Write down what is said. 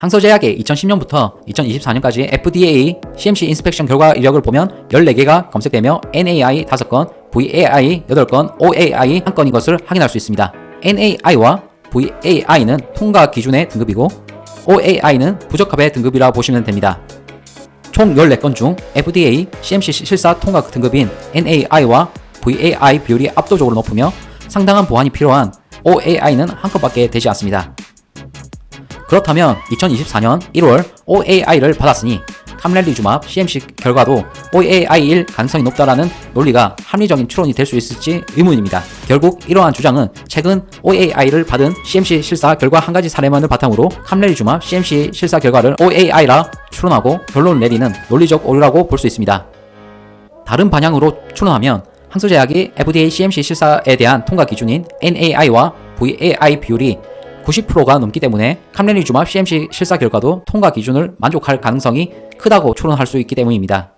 항서제약의 2010년부터 2024년까지 FDA CMC 인스펙션 결과 이력을 보면 14개가 검색되며 NAI 5건, VAI 8건, OAI 1건인 것을 확인할 수 있습니다. NAI와 VAI는 통과 기준의 등급이고 OAI는 부적합의 등급이라 보시면 됩니다. 총 14건 중 FDA CMC 실사 통과 등급인 NAI와 VAI 비율이 압도적으로 높으며 상당한 보완이 필요한 OAI는 한 건밖에 되지 않습니다. 그렇다면 2024년 1월 OAI를 받았으니 캄렐리주맙 CMC 결과도 OAI일 가능성이 높다라는 논리가 합리적인 추론이 될 수 있을지 의문입니다. 결국 이러한 주장은 최근 OAI를 받은 CMC 실사 결과 한 가지 사례만을 바탕으로 캄렐리주맙 CMC 실사 결과를 OAI라 추론하고 결론을 내리는 논리적 오류라고 볼 수 있습니다. 다른 방향으로 추론하면 항소제약이 FDA CMC 실사에 대한 통과 기준인 NAI와 VAI 비율이 90%가 넘기 때문에 캄렐리주맙 CMC 실사 결과도 통과 기준을 만족할 가능성이 크다고 추론할 수 있기 때문입니다.